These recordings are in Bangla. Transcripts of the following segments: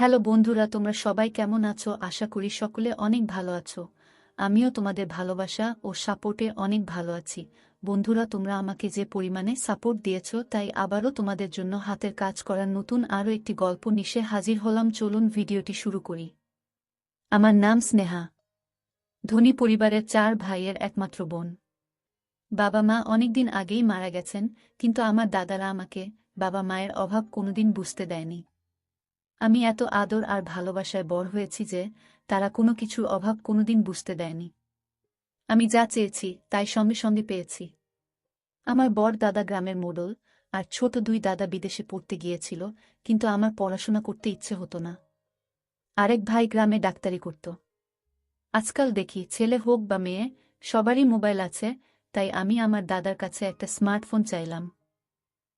হ্যালো বন্ধুরা, তোমরা সবাই কেমন আছো? আশা করি সকলে অনেক ভালো আছো। আমিও তোমাদের ভালোবাসা ও সাপোর্টে অনেক ভালো আছি। বন্ধুরা, তোমরা আমাকে যে পরিমাণে সাপোর্ট দিয়েছ, তাই আবারও তোমাদের জন্য হাতের কাজ করার নতুন আরও একটি গল্প নিশে হাজির হলাম। চলুন ভিডিওটি শুরু করি। আমার নাম স্নেহা। ধনী পরিবারের চার ভাইয়ের একমাত্র বোন। বাবা মা অনেকদিন আগেই মারা গেছেন, কিন্তু আমার দাদারা আমাকে বাবা মায়ের অভাব কোনোদিন বুঝতে দেয়নি। আমি এত আদর আর ভালোবাসায় বড় হয়েছি যে তারা কোনো কিছুর অভাব কোনোদিন বুঝতে দেয়নি। আমি যা চেয়েছি, তাই সঙ্গে সঙ্গে পেয়েছি। আমার বড় দাদা গ্রামের মোডল আর ছোট দুই দাদা বিদেশে পড়তে গিয়েছিল, কিন্তু আমার পড়াশোনা করতে ইচ্ছে হতো না। আরেক ভাই গ্রামে ডাক্তারি করত। আজকাল দেখি ছেলে হোক বা মেয়ে, সবারই মোবাইল আছে, তাই আমি আমার দাদার কাছে একটা স্মার্টফোন চাইলাম।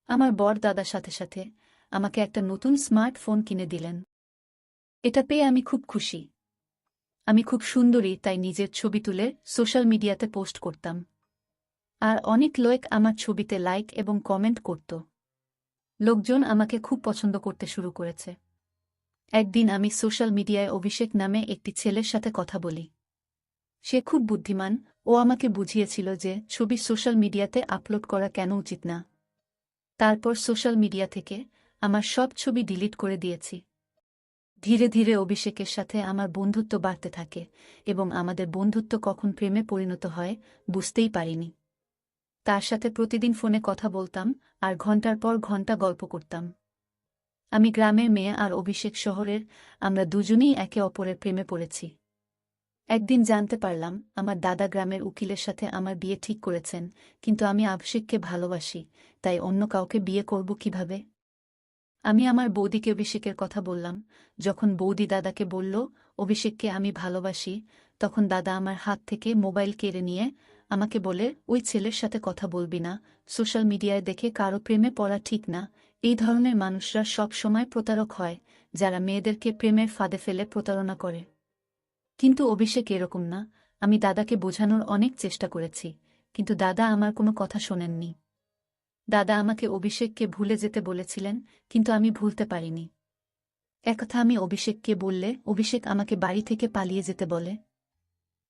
আমার বর দাদার সাথে সাথে আমাকে একটা নতুন স্মার্টফোন কিনে দিলেন। এটা পেয়ে আমি খুব খুশি। আমি খুব সুন্দরী, তাই নিজের ছবি তুলে সোশ্যাল মিডিয়াতে পোস্ট করতাম। আর অনেক লোক আমার ছবিতে লাইক এবং কমেন্ট করত। লোকজন আমাকে খুব পছন্দ করতে শুরু করেছে। একদিন আমি সোশ্যাল মিডিয়ায় অভিষেক নামে একটি ছেলের সাথে কথা বলি। সে খুব বুদ্ধিমান, ও আমাকে বুঝিয়েছিল যে ছবি সোশ্যাল মিডিয়াতে আপলোড করা কেন উচিত না। তারপর সোশ্যাল মিডিয়া থেকে আমার সব ছবি ডিলিট করে দিয়েছি। ধীরে ধীরে অভিষেকের সাথে আমার বন্ধুত্ব বাড়তে থাকে এবং আমাদের বন্ধুত্ব কখন প্রেমে পরিণত হয় বুঝতেই পারিনি। তার সাথে প্রতিদিন ফোনে কথা বলতাম আর ঘণ্টার পর ঘণ্টা গল্প করতাম। আমি গ্রামের মেয়ে আর অভিষেক শহরের, আমরা দুজনেই একে অপরের প্রেমে পড়েছি। একদিন জানতে পারলাম, আমার দাদা গ্রামের উকিলের সাথে আমার বিয়ে ঠিক করেছেন, কিন্তু আমি অভিষেককে ভালোবাসি, তাই অন্য কাউকে বিয়ে করব কীভাবে? আমি আমার বৌদিকে অভিষেকের কথা বললাম। যখন বৌদি দাদাকে বলল, অভিষেককে আমি ভালোবাসি, তখন দাদা আমার হাত থেকে মোবাইল কেড়ে নিয়ে আমাকে বলে, ওই ছেলের সাথে কথা বলবি না। সোশ্যাল মিডিয়ায় দেখে কারও প্রেমে পড়া ঠিক না। এই ধরনের মানুষরা সব সময় প্রতারক হয়, যারা মেয়েদেরকে প্রেমের ফাঁদে ফেলে প্রতারণা করে। কিন্তু অভিষেক এরকম না। আমি দাদাকে বোঝানোর অনেক চেষ্টা করেছি, কিন্তু দাদা আমার কোনো কথা শোনেননি। দাদা আমাকে অভিষেককে ভুলে যেতে বলেছিলেন, কিন্তু আমি ভুলতে পারিনি। একথা আমি অভিষেককে বললে, অভিষেক আমাকে বাড়ি থেকে পালিয়ে যেতে বলে।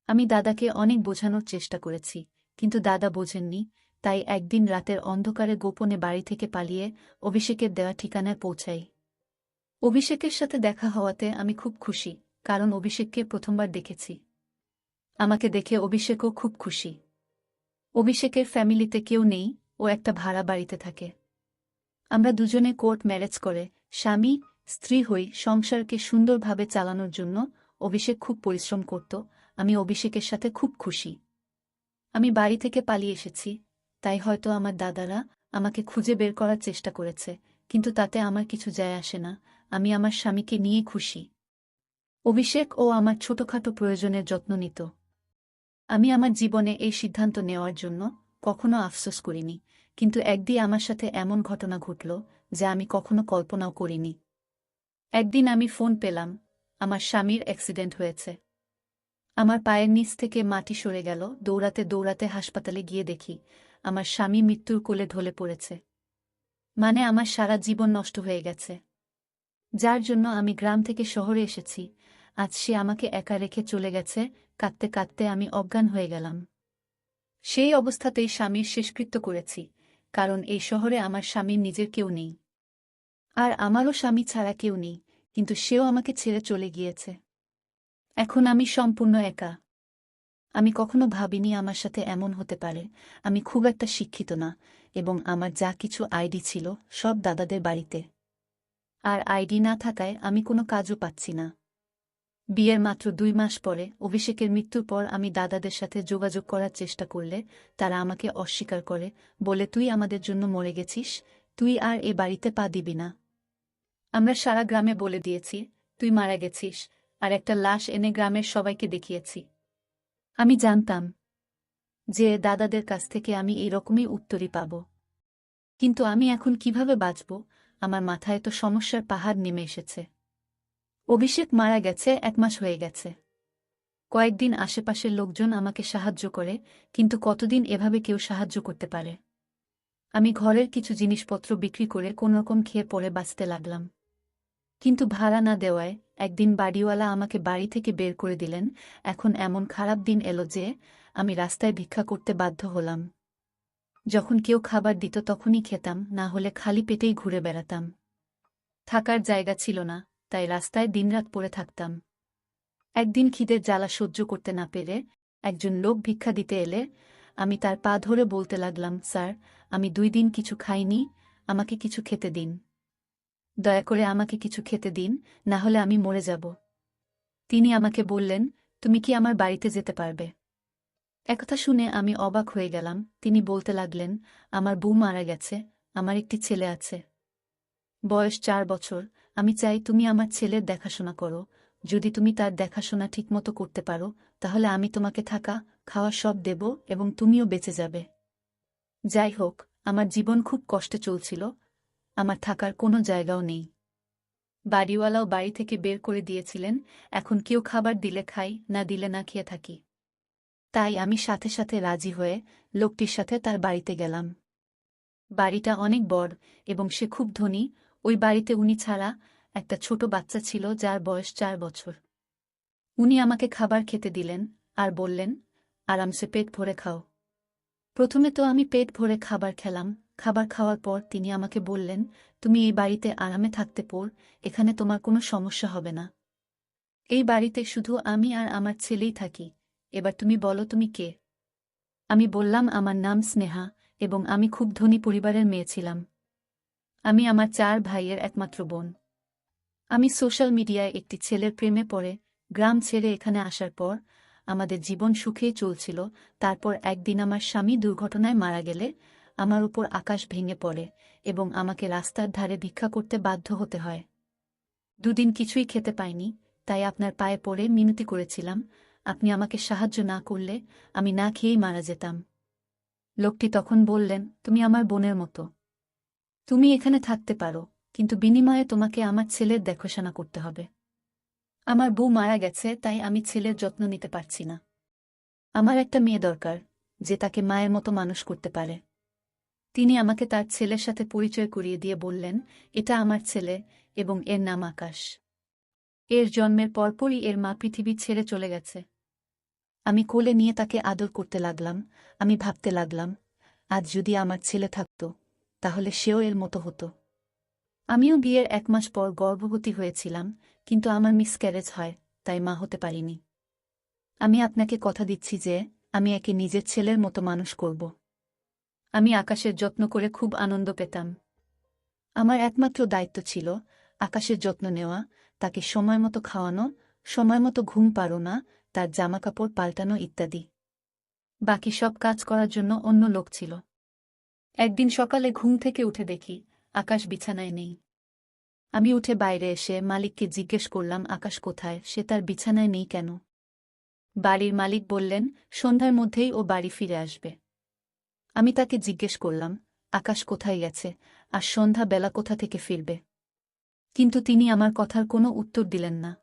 আমি দাদাকে অনেক বোঝানোর চেষ্টা করেছি, কিন্তু দাদা বোঝেননি, তাই একদিন রাতের অন্ধকারে গোপনে বাড়ি থেকে পালিয়ে অভিষেকের দেওয়া ঠিকানায় পৌঁছাই। অভিষেকের সাথে দেখা হওয়াতে আমি খুব খুশি, কারণ অভিষেককে প্রথমবার দেখেছি। আমাকে দেখে অভিষেকও খুব খুশি। অভিষেকের ফ্যামিলিতে কেউ নেই ও একটা ভাড়া বাড়িতে থাকে। আমরা দুজনে কোর্ট ম্যারেজ করে স্বামী, স্ত্রী হই সংসারকে সুন্দরভাবে চালানোর জন্য অভিষেক খুব পরিশ্রম করত। আমি অভিষেকের সাথে খুব খুশি। আমি বাড়ি থেকে পালিয়ে এসেছি। তাই হয়তো আমার দাদারা আমাকে খুঁজে বের করার চেষ্টা করেছে, কিন্তু তাতে আমার কিছু যায় আসে না। আমি আমার স্বামীকে নিয়ে খুশি। অভিষেক ও আমার ছোটখাটো প্রয়োজনের যত্ন নিত। আমি আমার জীবনে এই সিদ্ধান্ত নেওয়ার জন্য কখনো আফসোস করিনি, কিন্তু একদিন আমার সাথে এমন ঘটনা ঘটল যা আমি কখনো কল্পনাও করিনি। একদিন আমি ফোন পেলাম, আমার স্বামীর অ্যাক্সিডেন্ট হয়েছে। আমার পায়ের নিচ থেকে মাটি সরে গেল, দৌড়াতে দৌড়াতে হাসপাতালে গিয়ে দেখি, আমার স্বামী মৃত্যুর কোলে ঢলে পড়েছে। মানে আমার সারা জীবন নষ্ট হয়ে গেছে। যার জন্য আমি গ্রাম থেকে শহরে এসেছি, আজ সে আমাকে একা রেখে চলে গেছে, কাঁদতে কাঁদতে আমি অজ্ঞান হয়ে গেলাম। সেই অবস্থাতেই স্বামীর শেষকৃত্য করেছি, কারণ এই শহরে আমার স্বামীর নিজের কেউ নেই। আর আমারও স্বামী ছাড়া কেউ নেই, কিন্তু সেও আমাকে ছেড়ে চলে গিয়েছে। এখন আমি সম্পূর্ণ একা। আমি কখনো ভাবিনি আমার সাথে এমন হতে পারে। আমি খুব একটা শিক্ষিত না, এবং আমার যা কিছু আইডি ছিল সব দাদাদের বাড়িতে। আর আইডি না থাকায় আমি কোনো কাজও পাচ্ছি না। বিয়ের মাত্র দুই মাস পরে অভিষেকের মৃত্যুর পর আমি দাদাদের সাথে যোগাযোগ করার চেষ্টা করলে তারা আমাকে অস্বীকার করে, বলে, তুই আমাদের জন্য মরে গেছিস, তুই আর এ বাড়িতে পা দিবি না। আমরা সারা গ্রামে বলে দিয়েছি, তুই মারা গেছিস। আর একটা লাশ এনে গ্রামের সবাইকে দেখিয়েছি। আমি জানতাম যে দাদাদের কাছ থেকে আমি এরকমই উত্তরই পাব। কিন্তু আমি এখন কীভাবে বাঁচব? আমার মাথায় তো সমস্যার পাহাড় নেমে এসেছে। অভিষেক মারা গেছে, এক মাস হয়ে গেছে। কয়েকদিন আশেপাশের লোকজন আমাকে সাহায্য করে, কিন্তু কতদিন এভাবে কেউ সাহায্য করতে পারে? আমি ঘরের কিছু জিনিসপত্র বিক্রি করে কোনোরকম খেয়ে পরে বাঁচতে লাগলাম। কিন্তু ভাড়া না দেওয়ায় একদিন বাড়িওয়ালা আমাকে বাড়ি থেকে বের করে দিলেন। এখন এমন খারাপ দিন এলো যে, আমি রাস্তায় ভিক্ষা করতে বাধ্য হলাম। যখন কেউ খাবার দিত তখনই খেতাম, না হলে খালি পেটেই ঘুরে বেড়াতাম। থাকার জায়গা ছিল না তাই রাস্তায় দিনরাত পড়ে থাকতাম। একদিন খিদের জ্বালা সহ্য করতে না পেরে একজন লোক ভিক্ষা দিতে এলে আমি তার পা ধরে বলতে লাগলাম, স্যার, আমি দুই দিন কিছু খাইনি, আমাকে কিছু খেতে দিন। দয়া করে আমাকে কিছু খেতে দিন, না হলে আমি মরে যাব। তিনি আমাকে বললেন, তুমি কি আমার বাড়িতে যেতে পারবে? একথা শুনে আমি অবাক হয়ে গেলাম। তিনি বলতে লাগলেন, আমার বউ মারা গেছে, আমার একটি ছেলে আছে। বয়স চার বছর আমি চাই তুমি আমার ছেলের দেখাশোনা করো। যদি তুমি তার দেখাশোনা ঠিকমতো করতে পারো, তাহলে আমি তোমাকে থাকা, খাওয়া সব দেব এবং তুমিও বেঁচে যাবে। যাই হোক, আমার জীবন খুব কষ্টে চলছিল। আমার থাকার কোনো জায়গাও নেই। বাড়িওয়ালাও বাড়ি থেকে বের করে দিয়েছিলেন। এখন কেউ খাবার দিলে খাই, না দিলে না খেয়ে থাকি। তাই আমি সাথে সাথে রাজি হয়ে লোকটির সাথে তার বাড়িতে গেলাম। বাড়িটা অনেক বড় এবং সে খুব ধনী। ওই বাড়িতে উনি ছাড়া একটা ছোট বাচ্চা ছিল যার বয়স চার বছর। উনি আমাকে খাবার খেতে দিলেন আর বললেন, আরামসে পেট ভরে খাও। প্রথমে তো আমি পেট ভরে খাবার খেলাম। খাবার খাওয়ার পর তিনি আমাকে বললেন, তুমি এই বাড়িতে আরামে থাকতে পর, এখানে তোমার কোনো সমস্যা হবে না। এই বাড়িতে শুধু আমি আর আমার ছেলেই থাকি। এবার তুমি বলো তুমি কে? আমি বললাম, আমার নাম স্নেহা এবং আমি খুব ধনী পরিবারের মেয়ে ছিলাম। আমি আমার চার ভাইয়ের একমাত্র বোন। আমি সোশ্যাল মিডিয়ায় একটি ছেলের প্রেমে পড়ে, গ্রাম ছেড়ে এখানে আসার পর আমাদের জীবন সুখেই চলছিল, তারপর একদিন আমার স্বামী দুর্ঘটনায় মারা গেলে আমার উপর আকাশ ভেঙে পড়ে এবং আমাকে রাস্তার ধারে ভিক্ষা করতে বাধ্য হতে হয়। দুদিন কিছুই খেতে পাইনি, তাই আপনার পায়ে পড়ে মিনতি করেছিলাম, আপনি আমাকে সাহায্য না করলে আমি না খেয়েই মারা যেতাম। লোকটি তখন বললেন, তুমি আমার বোনের মতো। তুমি এখানে থাকতে পারো, কিন্তু বিনিময়ে তোমাকে আমার ছেলের দেখাশোনা করতে হবে। আমার বউ মারা গেছে, তাই আমি ছেলের যত্ন নিতে পারছি না। আমার একটা মেয়ে দরকার, যে তাকে মায়ের মতো মানুষ করতে পারে। তিনি আমাকে তার ছেলের সাথে পরিচয় করিয়ে দিয়ে বললেন, এটা আমার ছেলে এবং এর নাম আকাশ। এর জন্মের পরপরই এর মা পৃথিবী ছেড়ে চলে গেছে। আমি কোলে নিয়ে তাকে আদর করতে লাগলাম, আমি ভাবতে লাগলাম, আজ যদি আমার ছেলে থাকত তাহলে সেও এর মতো হতো। আমিও বিয়ের এক মাস পর গর্ভবতী হয়েছিলাম, কিন্তু আমার মিস ক্যারেজ হয়, তাই মা হতে পারিনি। আমি আপনাকে কথা দিচ্ছি যে, আমি একে নিজের ছেলের মতো মানুষ করব। আমি আকাশের যত্ন করে খুব আনন্দ পেতাম। আমার একমাত্র দায়িত্ব ছিল, আকাশের যত্ন নেওয়া, তাকে সময় মতো খাওয়ানো, সময় মতো ঘুম পারো না তার জামাকাপড় পাল্টানো ইত্যাদি। বাকি সব কাজ করার জন্য অন্য লোক ছিল। একদিন সকালে ঘুম থেকে উঠে দেখি, আকাশ বিছানায় নেই। আমি উঠে বাইরে এসে মালিককে জিজ্ঞেস করলাম, আকাশ কোথায়? সে তার বিছানায় নেই কেন? বাড়ির মালিক বললেন, সন্ধ্যার মধ্যেই ও বাড়ি ফিরে আসবে। আমি তাকে জিজ্ঞেস করলাম, আকাশ কোথায় গেছে? আর সন্ধ্যা বেলা কোথা থেকে ফিরবে? কিন্তু তিনি আমার কথার কোনো উত্তর দিলেন না।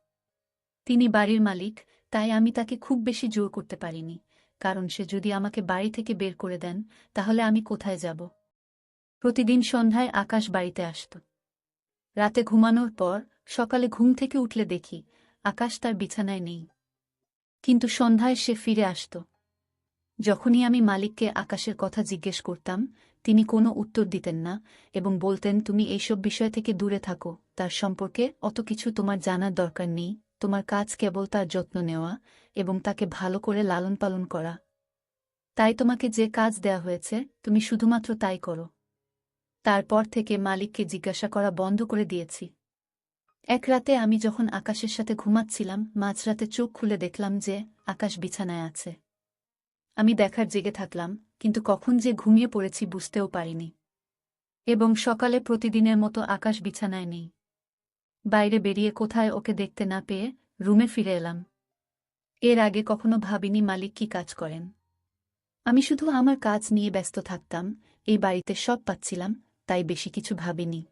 তিনি বাড়ির মালিক, তাই আমি তাকে খুব বেশি জোর করতে পারিনি। কারণ সে যদি আমাকে বাড়ি থেকে বের করে দেন, তাহলে আমি কোথায় যাব? প্রতিদিন সন্ধ্যায় আকাশ বাড়িতে আসত। রাতে ঘুমানোর পর সকালে ঘুম থেকে উঠলে দেখি, আকাশ তার বিছানায় নেই। কিন্তু সন্ধ্যায় সে ফিরে আসত। যখনই আমি মালিককে আকাশের কথা জিজ্ঞেস করতাম, তিনি কোনো উত্তর দিতেন না এবং বলতেন, তুমি এইসব বিষয় থেকে দূরে থাকো, তার সম্পর্কে অত কিছু তোমার জানার দরকার নেই। তোমার কাজ কেবল তার যত্ন নেওয়া এবং তাকে ভালো করে লালন পালন করা। তাই তোমাকে যে কাজ দেয়া হয়েছে, তুমি শুধুমাত্র তাই করো। তারপর থেকে মালিককে জিজ্ঞাসা করা বন্ধ করে দিয়েছি। এক রাতে আমি যখন আকাশের সাথে ঘুমাচ্ছিলাম, মাঝরাতে চোখ খুলে দেখলাম যে আকাশ বিছানায় আছে। আমি দেখার জেগে থাকলাম, কিন্তু কখন যে ঘুমিয়ে পড়েছি বুঝতেও পারিনি। এবং সকালে প্রতিদিনের মতো আকাশ বিছানায় নেই। বাইরে বেরিয়ে কোথায় ওকে দেখতে না পেয়ে রুমে ফিরে এলাম। এর আগে কখনো ভাবিনি মালিক কি কাজ করেন। আমি শুধু আমার কাজ নিয়ে ব্যস্ত থাকতাম, এই বাড়িতে সব পাচ্ছিলাম, তাই বেশি কিছু ভাবিনি।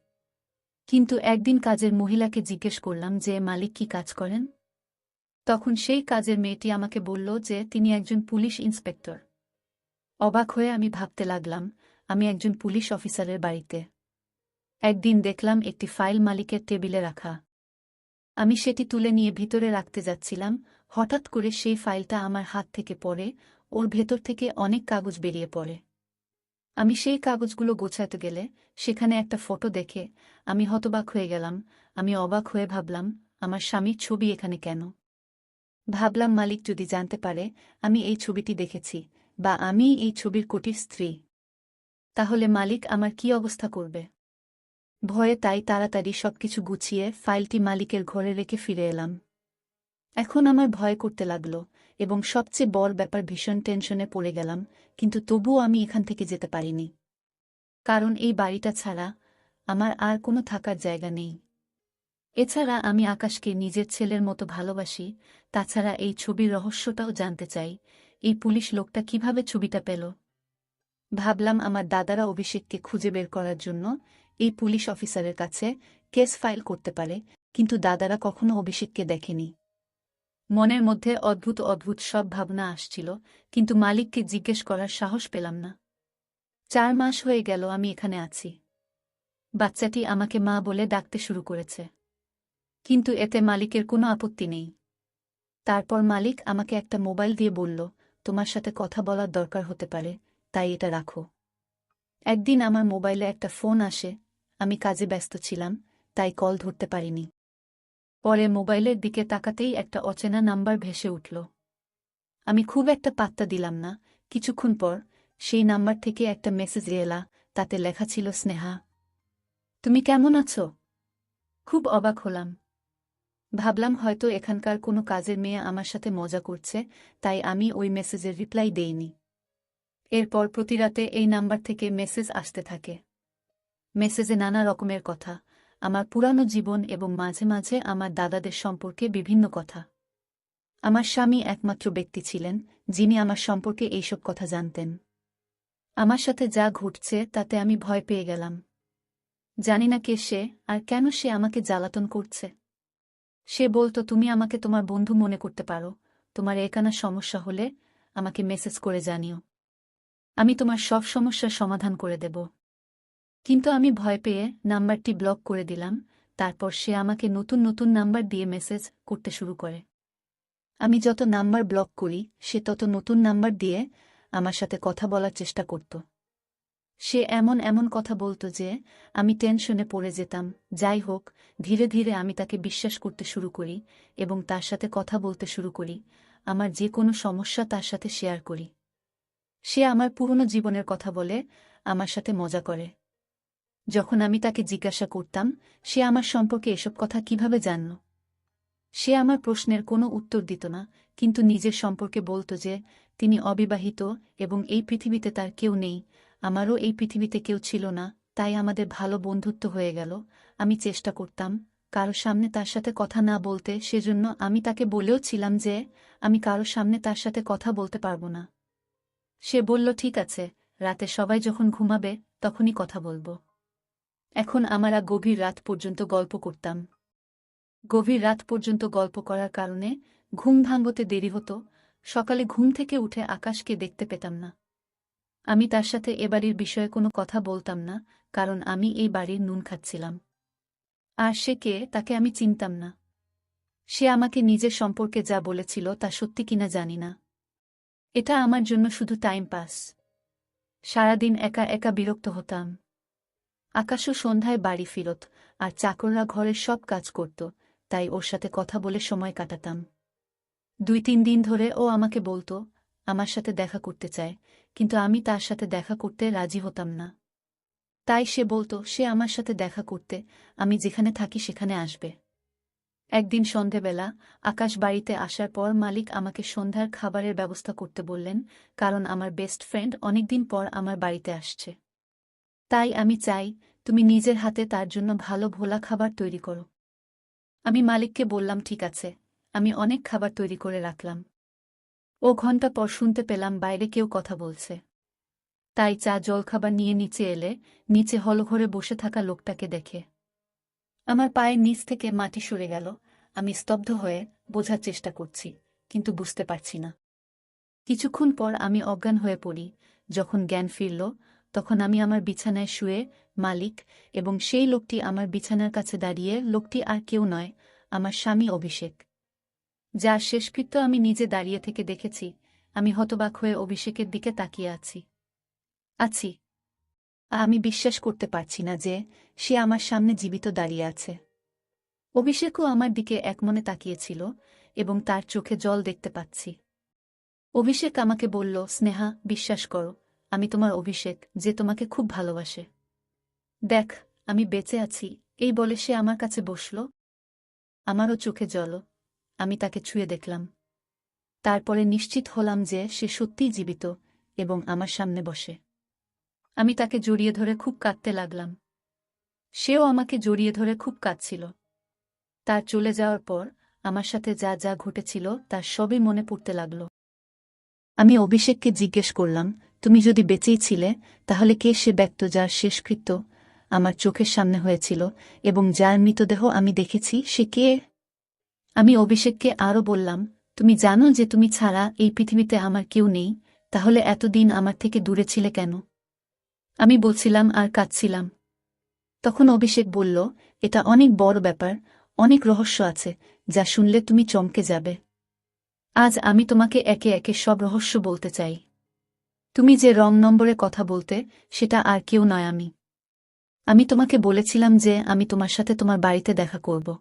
কিন্তু একদিন কাজের মহিলাকে জিজ্ঞেস করলাম যে, মালিক কি কাজ করেন? তখন সেই কাজের মেয়েটি আমাকে বলল যে, তিনি একজন পুলিশ ইন্সপেক্টর। অবাক হয়ে আমি ভাবতে লাগলাম, আমি একজন পুলিশ অফিসারের বাড়িতে। একদিন দেখলাম একটি ফাইল মালিকের টেবিলে রাখা। আমি সেটি তুলে নিয়ে ভিতরে রাখতে যাচ্ছিলাম, হঠাৎ করে সেই ফাইলটা আমার হাত থেকে পড়ে, ওর ভেতর থেকে অনেক কাগজ বেরিয়ে পড়ে। আমি সেই কাগজগুলো গোছাতে গেলে সেখানে একটা ফটো দেখে আমি হতবাক হয়ে গেলাম, আমি অবাক হয়ে ভাবলাম, আমার স্বামীর ছবি এখানে কেন? ভাবলাম মালিক যদি জানতে পারে, আমি এই ছবিটি দেখেছি, বা আমি এই ছবির কোটির স্ত্রী। তাহলে মালিক আমার কি অবস্থা করবে? ভয়ে তাই তাড়াতাড়ি সবকিছু গুছিয়ে ফাইলটি মালিকের ঘরে রেখে ফিরে এলাম। এখন আমার ভয় করতে লাগল এবং সবচেয়ে বড় ব্যাপার ভীষণ টেনশনে পড়ে গেলাম, কিন্তু তবুও আমি এখান থেকে যেতে পারিনি। কারণ এই বাড়িটা ছাড়া আমার আর কোনো থাকার জায়গা নেই। এছাড়া আমি আকাশকে নিজের ছেলের মতো ভালোবাসি, তাছাড়া এই ছবির রহস্যটাও জানতে চাই, এই পুলিশ লোকটা কীভাবে ছবিটা পেল? ভাবলাম আমার দাদারা অভিষেককে খুঁজে বের করার জন্য এই পুলিশ অফিসারের কাছে কেস ফাইল করতে পারে, কিন্তু দাদারা কখনো অভিষেককে দেখেনি। মনের মধ্যে অদ্ভুত অদ্ভুত সব ভাবনা আসছিল, কিন্তু মালিককে জিজ্ঞেস করার সাহস পেলাম না। চার মাস হয়ে গেল আমি এখানে আছি। বাচ্চাটি আমাকে মা বলে ডাকতে শুরু করেছে। কিন্তু এতে মালিকের কোনো আপত্তি নেই। তারপর মালিক আমাকে একটা মোবাইল দিয়ে বলল, তোমার সাথে কথা বলার দরকার হতে পারে, তাই এটা রাখো। একদিন আমার মোবাইলে একটা ফোন আসে আমি কাজে ব্যস্ত ছিলাম, তাই কল ধরতে পারিনি। পরে মোবাইলের দিকে তাকাতেই একটা অচেনা নাম্বার ভেসে উঠল। আমি খুব একটা পাত্তা দিলাম না। কিছুক্ষণ পর সেই নাম্বার থেকে একটা মেসেজ এলা, তাতে লেখা ছিল, স্নেহা, তুমি কেমন আছো? খুব অবাক হলাম। ভাবলাম হয়তো এখানকার কোনো কাজের মেয়ে আমার সাথে মজা করছে, তাই আমি ওই মেসেজের রিপ্লাই দেইনি। এরপর প্রতিরাতে এই নাম্বার থেকে মেসেজ আসতে থাকে। মেসেজে নানা রকমের কথা, আমার পুরানো জীবন এবং মাঝে মাঝে আমার দাদাদের সম্পর্কে বিভিন্ন কথা। আমার স্বামী একমাত্র ব্যক্তি ছিলেন, যিনি আমার সম্পর্কে এইসব কথা জানতেন। আমার সাথে যা ঘটছে তাতে আমি ভয় পেয়ে গেলাম। জানি না কে সে আর কেন সে আমাকে জ্বালাতন করছে। সে বলতো, তুমি আমাকে তোমার বন্ধু মনে করতে পারো। তোমার একানা সমস্যা হলে আমাকে মেসেজ করে জানিও। আমি তোমার সব সমস্যার সমাধান করে দেব। কিন্তু আমি ভয় পেয়ে নাম্বারটি ব্লক করে দিলাম, তারপর সে আমাকে নতুন নতুন নাম্বার দিয়ে মেসেজ করতে শুরু করে। আমি যত নাম্বার ব্লক করি, সে তত নতুন নাম্বার দিয়ে আমার সাথে কথা বলার চেষ্টা করত। সে এমন এমন কথা বলতো যে, আমি টেনশনে পড়ে যেতাম। যাই হোক, ধীরে ধীরে আমি তাকে বিশ্বাস করতে শুরু করি এবং তার সাথে কথা বলতে শুরু করি, আমার যে কোনো সমস্যা তার সাথে শেয়ার করি। সে আমার পুরনো জীবনের কথা বলে আমার সাথে মজা করে। যখন আমি তাকে জিজ্ঞাসা করতাম, সে আমার সম্পর্কে এসব কথা কীভাবে জানল? সে আমার প্রশ্নের কোনো উত্তর দিত না, কিন্তু নিজের সম্পর্কে বলত যে, তিনি অবিবাহিত এবং এই পৃথিবীতে তার কেউ নেই, আমারও এই পৃথিবীতে কেউ ছিল না, তাই আমাদের ভালো বন্ধুত্ব হয়ে গেল, আমি চেষ্টা করতাম, কারও সামনে তার সাথে কথা না বলতে, সেজন্য আমি তাকে বলেও ছিলাম যে, আমি কারও সামনে তার সাথে কথা বলতে পারব না। সে বলল, ঠিক আছে, রাতে সবাই যখন ঘুমাবে, তখনই কথা বলব। এখন আমরা গভীর রাত পর্যন্ত গল্প করতাম। গভীর রাত পর্যন্ত গল্প করার কারণে ঘুম ভাঙ্গতে দেরি হতো, সকালে ঘুম থেকে উঠে আকাশকে দেখতে পেতাম না। আমি তার সাথে এ বাড়ির বিষয়ে কোনো কথা বলতাম না, কারণ আমি এই বাড়ির নুন খাচ্ছিলাম। আর সে কে, তাকে আমি চিনতাম না। সে আমাকে নিজের সম্পর্কে যা বলেছিল তা সত্যি কিনা জানি না। এটা আমার জন্য শুধু টাইম পাস। সারাদিন একা একা বিরক্ত হতাম। আকাশও সন্ধ্যায় বাড়ি ফিরত, আর চাকররা ঘরের সব কাজ করত, তাই ওর সাথে কথা বলে সময় কাটাতাম। দুই তিন দিন ধরে ও আমাকে বলতো, আমার সাথে দেখা করতে চায়, কিন্তু আমি তার সাথে দেখা করতে রাজি হতাম না। তাই সে বলতো, সে আমার সাথে দেখা করতে, আমি যেখানে থাকি সেখানে আসবে। একদিন সন্ধেবেলা আকাশ বাড়িতে আসার পর মালিক আমাকে সন্ধ্যার খাবারের ব্যবস্থা করতে বললেন, কারণ আমার বেস্ট ফ্রেন্ড অনেকদিন পর আমার বাড়িতে আসছে। তাই আমি চাই তুমি নিজের হাতে তার জন্য ভালো ভোলা খাবার তৈরি করো। আমি মালিককে বললাম, ঠিক আছে, আমি অনেক খাবার তৈরি করে রাখলাম। ও ঘণ্টা পর শুনতে পেলাম বাইরে কেউ কথা বলছে। তাই চা, জলখাবার নিয়ে নিচে এলে, নিচে হলঘরে বসে থাকা লোকটাকে দেখে। আমার পায়ের নিচ থেকে মাটি সরে গেল। আমি স্তব্ধ হয়ে বোঝার চেষ্টা করছি, কিন্তু বুঝতে পারছি না। কিছুক্ষণ পর আমি অজ্ঞান হয়ে পড়ি। যখন জ্ঞান ফিরল, তখন আমি আমার বিছানায় শুয়ে মালিক এবং সেই লোকটি আমার বিছানার কাছে দাঁড়িয়ে, লোকটি আর কেউ নয়, আমার স্বামী অভিষেক। যার শেষকৃত্য আমি নিজে দাঁড়িয়ে থেকে দেখেছি, আমি হতবাক হয়ে অভিষেকের দিকে তাকিয়ে আছি। আছি। আমি বিশ্বাস করতে পারছি না যে সে আমার সামনে জীবিত দাঁড়িয়ে আছে। অভিষেকও আমার দিকে একমনে তাকিয়েছিল এবং তার চোখে জল দেখতে পাচ্ছি। অভিষেক আমাকে বলল, স্নেহা, বিশ্বাস করো, আমি তোমার অভিষেক, যে তোমাকে খুব ভালোবাসে। দেখ, আমি বেঁচে আছি, এই বলে সে আমার কাছে বসল। আমারও চোখে জল, আমি তাকে ছুঁয়ে দেখলাম। তারপরে নিশ্চিত হলাম যে সে সত্যিই জীবিত এবং আমার সামনে বসে। আমি তাকে জড়িয়ে ধরে খুব কাঁদতে লাগলাম। সেও আমাকে জড়িয়ে ধরে খুব কাঁদছিল। তার চলে যাওয়ার পর আমার সাথে যা যা ঘটেছিল তার সবই মনে পড়তে লাগল। আমি অভিষেককে জিজ্ঞেস করলাম, তুমি যদি বেঁচেই ছিলে, তাহলে কে সে ব্যক্ত যার শেষকৃত্য আমার চোখের সামনে হয়েছিল এবং যার মৃতদেহ আমি দেখেছি, সে কে? আমি অভিষেককে আরও বললাম, তুমি জানো যে তুমি ছাড়া এই পৃথিবীতে আমার কেউ নেই, তাহলে এতদিন আমার থেকে দূরে ছিলে কেন? আমি বলছিলাম আর কাঁদছিলাম। তখন অভিষেক বলল, এটা অনেক বড় ব্যাপার, অনেক রহস্য আছে, যা শুনলে তুমি চমকে যাবে। আজ আমি তোমাকে একে একে সব রহস্য বলতে চাই। তুমি যে রং নম্বরে কথা বলতে, সেটা আর কেউ নয় আমি। আমি তোমাকে বলেছিলাম যে আমি তোমার সাথে তোমার বাড়িতে দেখা করব।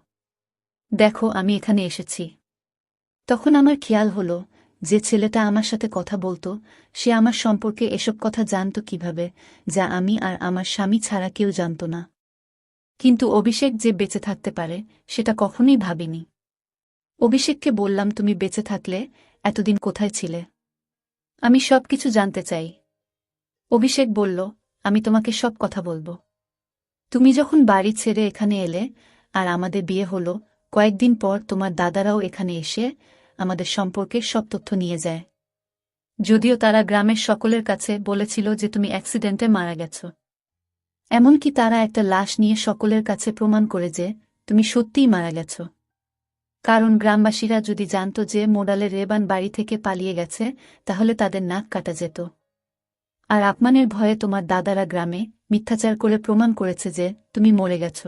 দেখো, আমি এখানে এসেছি। তখন আমার খেয়াল হল যে ছেলেটা আমার সাথে কথা বলতো, সে আমার সম্পর্কে এসব কথা জানত কীভাবে, যা আমি আর আমার স্বামী ছাড়া কেউ জানত না। কিন্তু অভিষেক যে বেঁচে থাকতে পারে, সেটা কখনোই ভাবিনি। অভিষেককে বললাম, তুমি বেঁচে থাকলে এতদিন কোথায় ছিলে? আমি সব কিছু জানতে চাই। অভিষেক বলল, আমি তোমাকে সব কথা বলব। তুমি যখন বাড়ি ছেড়ে এখানে এলে, আর আমাদের বিয়ে হলো, কয়েকদিন পর তোমার দাদারাও এখানে এসে আমাদের সম্পর্কে সব তথ্য নিয়ে যায়। যদিও তারা গ্রামের সকলের কাছে বলেছিল যে তুমি অ্যাক্সিডেন্টে মারা গেছ। এমনকি তারা একটা লাশ নিয়ে সকলের কাছে প্রমাণ করে যে তুমি সত্যিই মারা গেছ। কারণ গ্রামবাসীরা যদি জানত যে মোডালের রেবান বাড়ি থেকে পালিয়ে গেছে, তাহলে তাদের নাক কাটা যেত। আর আপমানের ভয়ে তোমার দাদারা গ্রামে মিথ্যাচার করে প্রমাণ করেছে যে তুমি মরে গেছ।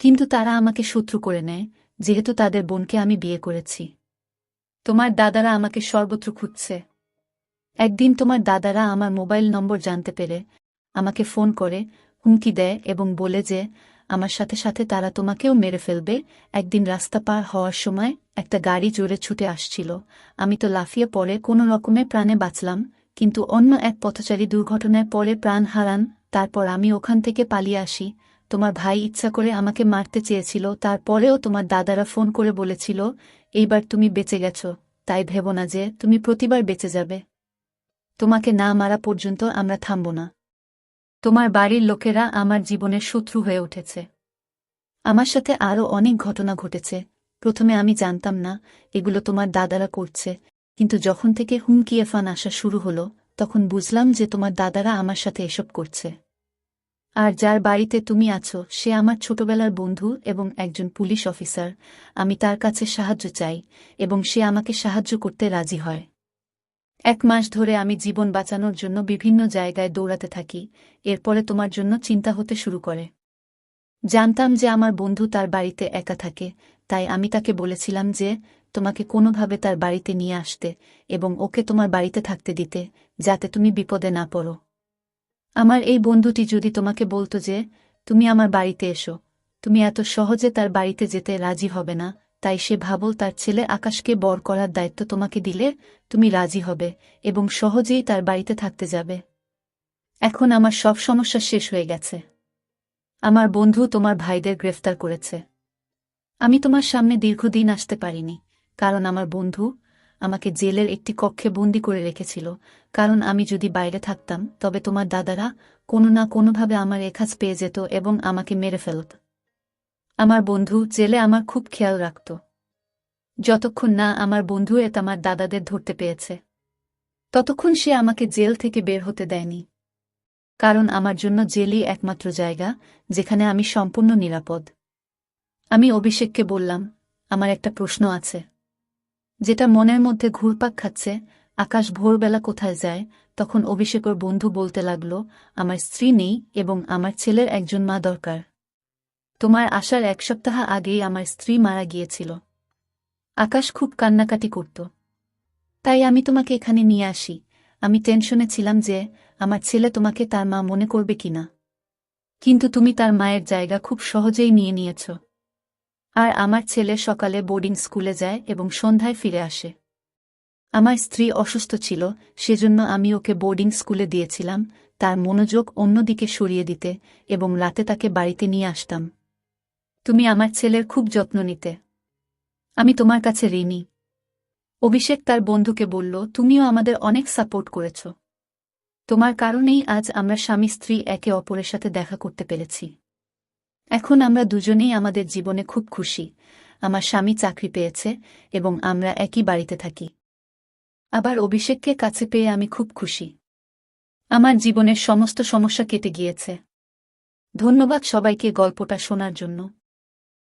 কিন্তু তারা আমাকে শত্রু করে নেয়, যেহেতু তাদের বোনকে আমি বিয়ে করেছি। তোমার দাদারা আমাকে সর্বত্র খুঁজছে। একদিন তোমার দাদারা আমার মোবাইল নম্বর জানতে পেরে আমাকে ফোন করে, হুমকি দেয় এবং বলে যে আমার সাথে সাথে তারা তোমাকেও মেরে ফেলবে। একদিন রাস্তা পার হওয়ার সময় একটা গাড়ি জোরে ছুটে আসছিল। আমি তো লাফিয়ে পড়ে কোনো রকমে প্রাণে বাঁচলাম, কিন্তু অন্য এক পথচারী দুর্ঘটনায় পরে প্রাণ হারান তারপর আমি ওখান থেকে পালিয়ে আসি। তোমার ভাই ইচ্ছা করে আমাকে মারতে চেয়েছিল, তারপরেও তোমার দাদারা ফোন করে বলেছিল, এইবার তুমি বেঁচে গেছ। তাই ভেব না যে তুমি প্রতিবার বেঁচে যাবে। তোমাকে না মারা পর্যন্ত আমরা থামব না। তোমার বাড়ির লোকেরা আমার জীবনের শত্রু হয়ে উঠেছে। আমার সাথে আরও অনেক ঘটনা ঘটেছে। প্রথমে আমি জানতাম না, এগুলো তোমার দাদারা করছে। কিন্তু যখন থেকে হুমকি এফান আসা শুরু হলো, তখন বুঝলাম যে তোমার দাদারা আমার সাথে এসব করছে। আর যার বাড়িতে তুমি আছো, সে আমার ছোটবেলার বন্ধু এবং একজন পুলিশ অফিসার। আমি তার কাছে সাহায্য চাই এবং সে আমাকে সাহায্য করতে রাজি হয়। এক মাস ধরে আমি জীবন বাঁচানোর জন্য বিভিন্ন জায়গায় দৌড়াতে থাকি, এরপরে তোমার জন্য চিন্তা হতে শুরু করে। জানতাম যে আমার বন্ধু তার বাড়িতে একা থাকে, তাই আমি তাকে বলেছিলাম যে, তোমাকে কোনোভাবে তার বাড়িতে নিয়ে আসতে এবং ওকে তোমার বাড়িতে থাকতে দিতে, যাতে তুমি বিপদে না পড়ো। আমার এই বন্ধুটি যদি তোমাকে বলতো যে, তুমি আমার বাড়িতে এসো। তুমি এত সহজে তার বাড়িতে যেতে রাজি হবে না। তাই সে ভাবল তার ছেলে আকাশকে বর করার দায়িত্ব তোমাকে দিলে তুমি রাজি হবে এবং সহজেই তার বাড়িতে থাকতে যাবে। এখন আমার সব সমস্যা শেষ হয়ে গেছে। আমার বন্ধু তোমার ভাইদের গ্রেফতার করেছে। আমি তোমার সামনে দীর্ঘদিন আসতে পারিনি, কারণ আমার বন্ধু আমাকে জেলের একটি কক্ষে বন্দি করে রেখেছিল। কারণ আমি যদি বাইরে থাকতাম, তবে তোমার দাদারা কোনো না কোনোভাবে আমার এখাজ পেয়ে যেত এবং আমাকে মেরে ফেলত। আমার বন্ধু জেলে আমার খুব খেয়াল রাখত। যতক্ষণ না আমার বন্ধু এত আমার দাদাদের ধরতে পেয়েছে। ততক্ষণ সে আমাকে জেল থেকে বের হতে দেয়নি। কারণ আমার জন্য জেলই একমাত্র জায়গা, যেখানে আমি সম্পূর্ণ নিরাপদ। আমি অভিষেককে বললাম, আমার একটা প্রশ্ন আছে। যেটা মনের মধ্যে ঘুরপাক খাচ্ছে, আকাশ ভোরবেলা কোথায় যায়, তখন অভিষেকর বন্ধু বলতে লাগল, আমার স্ত্রী নেই এবং আমার ছেলের একজন মা দরকার। তোমার আসার এক সপ্তাহ আগেই আমার স্ত্রী মারা গিয়েছিল। আকাশ খুব কান্নাকাটি করত। তাই আমি তোমাকে এখানে নিয়ে আসি। আমি টেনশনে ছিলাম যে, আমার ছেলে তোমাকে তার মা মনে করবে কিনা। কিন্তু তুমি তার মায়ের জায়গা খুব সহজেই নিয়ে নিয়েছ। আর আমার ছেলে সকালে বোর্ডিং স্কুলে যায় এবং সন্ধ্যায় ফিরে আসে। আমার স্ত্রী অসুস্থ ছিল, সেজন্য আমি ওকে বোর্ডিং স্কুলে দিয়েছিলাম, তার মনোযোগ অন্যদিকে সরিয়ে দিতে এবং রাতে তাকে বাড়িতে নিয়ে আসতাম। তুমি আমার ছেলের খুব যত্ন নিতে। আমি তোমার কাছে ঋণী। অভিষেক তার বন্ধুকে বলল, তুমিও আমাদের অনেক সাপোর্ট করেছ। তোমার কারণেই আজ আমরা স্বামী স্ত্রী একে অপরের সাথে দেখা করতে পেরেছি। এখন আমরা দুজনেই আমাদের জীবনে খুব খুশি। আমার স্বামী চাকরি পেয়েছে এবং আমরা একই বাড়িতে থাকি। আবার অভিষেককে কাছে পেয়ে আমি খুব খুশি। আমার জীবনের সমস্ত সমস্যা কেটে গিয়েছে। ধন্যবাদ সবাইকে গল্পটা শোনার জন্য।